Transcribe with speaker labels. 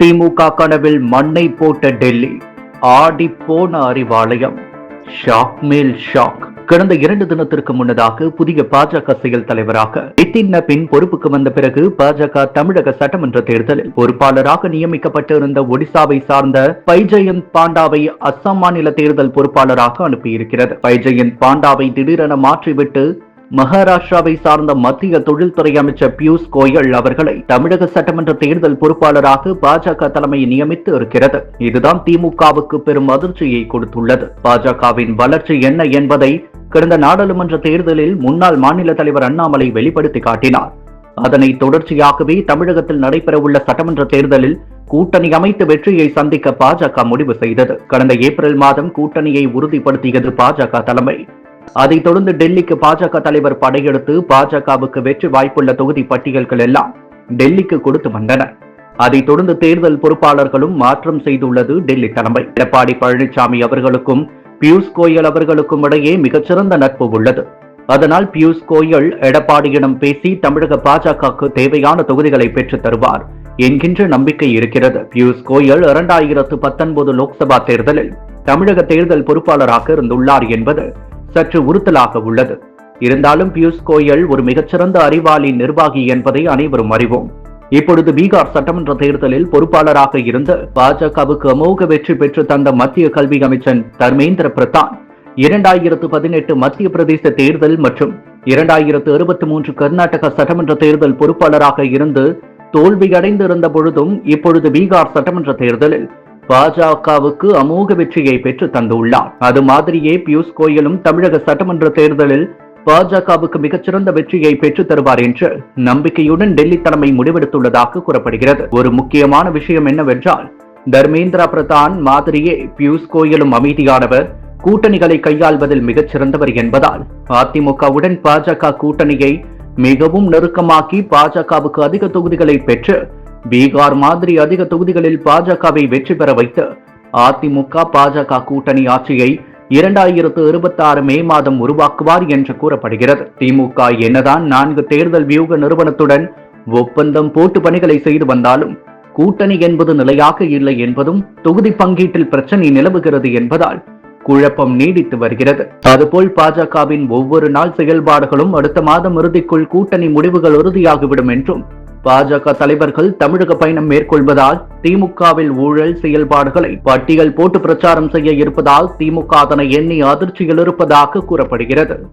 Speaker 1: திமுக கனவில் மண்ணை போட்ட டெல்லி ஆடி போன அறிவாலயம். ஷாக் மேல் ஷாக். கடந்த இரண்டு தினத்திற்கு முன்னதாக புதிய பாஜக செயல் தலைவராக நிதின் நபின் பொறுப்புக்கு வந்த பிறகு பாஜக தமிழக சட்டமன்ற தேர்தலில் பொறுப்பாளராக நியமிக்கப்பட்டிருந்த ஒடிசாவை சார்ந்த பைஜயந்த் பாண்டாவை அஸ்ஸாம் மாநில தேர்தல் பொறுப்பாளராக அனுப்பியிருக்கிறது. பைஜயந்த் பாண்டாவை திடீரென மாற்றிவிட்டு மகாராஷ்டிராவை சார்ந்த மத்திய தொழில்துறை அமைச்சர் பியூஷ் கோயல் அவர்களை தமிழக சட்டமன்ற தேர்தல் பொறுப்பாளராக பாஜக தலைமை நியமித்து இருக்கிறது. இதுதான் திமுகவுக்கு பெரும் அதிர்ச்சியை கொடுத்துள்ளது. பாஜகவின் வளர்ச்சி என்ன என்பதை கடந்த நாடாளுமன்ற தேர்தலில் முன்னாள் மாநில தலைவர் அண்ணாமலை வெளிப்படுத்தி காட்டினார். அதனை தொடர்ச்சியாகவே தமிழகத்தில் நடைபெறவுள்ள சட்டமன்ற தேர்தலில் கூட்டணி அமைத்து வெற்றியை சந்திக்க பாஜக முடிவு செய்தது. கடந்த ஏப்ரல் மாதம் கூட்டணியை உறுதிப்படுத்தியது பாஜக தலைமை. அதைத் தொடர்ந்து டெல்லிக்கு பாஜக தலைவர் படையெடுத்து பாஜகவுக்கு வெற்றி வாய்ப்புள்ள தொகுதி பட்டியல்கள் எல்லாம் டெல்லிக்கு கொடுத்து வந்தனர் அதைத் தொடர்ந்து தேர்தல் பொறுப்பாளர்களும் மாற்றம் செய்துள்ளது டெல்லி தலைமை. எடப்பாடி பழனிசாமி அவர்களுக்கும் பியூஷ் கோயல் அவர்களுக்கும் இடையே மிகச்சிறந்த நட்பு உள்ளது. அதனால் பியூஷ் கோயல் எடப்பாடியிடம் பேசி தமிழக பாஜகவுக்கு தேவையான தொகுதிகளை பெற்றுத் தருவார் என்கின்ற நம்பிக்கை இருக்கிறது. பியூஷ் கோயல் இரண்டாயிரத்து பத்தொன்பது லோக்சபா தேர்தலில் தமிழக தேர்தல் பொறுப்பாளராக இருந்துள்ளார் என்பது சற்று உறுத்தலாக உள்ளது. இருந்தாலும் பியூஷ் கோயல் ஒரு மிகச்சிறந்த அறிவாளி நிர்வாகி என்பதை அனைவரும் அறிவோம். இப்பொழுது பீகார் சட்டமன்ற தேர்தலில் பொறுப்பாளராக இருந்து பாஜகவுக்கு அமோக வெற்றி பெற்று தந்த மத்திய கல்வி அமைச்சர் தர்மேந்திர பிரதான் இரண்டாயிரத்து பதினெட்டு மத்திய பிரதேச தேர்தல் மற்றும் இரண்டாயிரத்து அறுபத்தி மூன்று கர்நாடக சட்டமன்ற தேர்தல் பொறுப்பாளராக இருந்து தோல்வியடைந்திருந்த பொழுதும் இப்பொழுது பீகார் சட்டமன்ற தேர்தலில் பாஜகவுக்கு அமோக வெற்றியை பெற்று தந்துள்ளார். அது மாதிரியே பியூஷ் கோயலும் தமிழக சட்டமன்ற தேர்தலில் பாஜகவுக்கு மிகச்சிறந்த வெற்றியை பெற்றுத் தருவார் என்று நம்பிக்கையுடன் டெல்லி தலைமை முடிவெடுத்துள்ளதாக கூறப்படுகிறது. ஒரு முக்கியமான விஷயம் என்னவென்றால் தர்மேந்திரா பிரதான் மாதிரியே பியூஷ் கோயலும் அமைதியானவர் கூட்டணிகளை கையாள்வதில் மிகச்சிறந்தவர் என்பதால் அதிமுகவுடன் பாஜக கூட்டணியை மிகவும் நெருக்கமாக்கி பாஜகவுக்கு அதிக தொகுதிகளை பெற்று பீகார் மாதிரி அதிக தொகுதிகளில் பாஜகவை வெற்றி பெற வைத்து அதிமுக பாஜக கூட்டணி ஆட்சியை இரண்டாயிரத்து இருபத்தி ஆறு மே மாதம் உருவாக்குவார் என்று கூறப்படுகிறது. திமுக என்னதான் நான்கு தேர்தல் வியூக நிறுவனத்துடன் ஒப்பந்தம் போட்டு பணிகளை செய்து வந்தாலும் கூட்டணி என்பது நிலையாக இல்லை என்பதும் தொகுதி பங்கீட்டில் பிரச்சனை நிலவுகிறது என்பதால் குழப்பம் நீடித்து வருகிறது. அதுபோல் பாஜகவின் ஒவ்வொரு நாள் செயல்பாடுகளும் அடுத்த மாதம் இறுதிக்குள் கூட்டணி முடிவுகள் உறுதியாகிவிடும் என்றும் பாஜக தலைவர்கள் தமிழக பயணம் மேற்கொள்வதால் திமுகவில் ஊழல் செயல்பாடுகளை பட்டியல் போட்டு பிரச்சாரம் செய்ய இருப்பதால் திமுக அதனை எண்ணி அதிர்ச்சியில் இருப்பதாக கூறப்படுகிறது.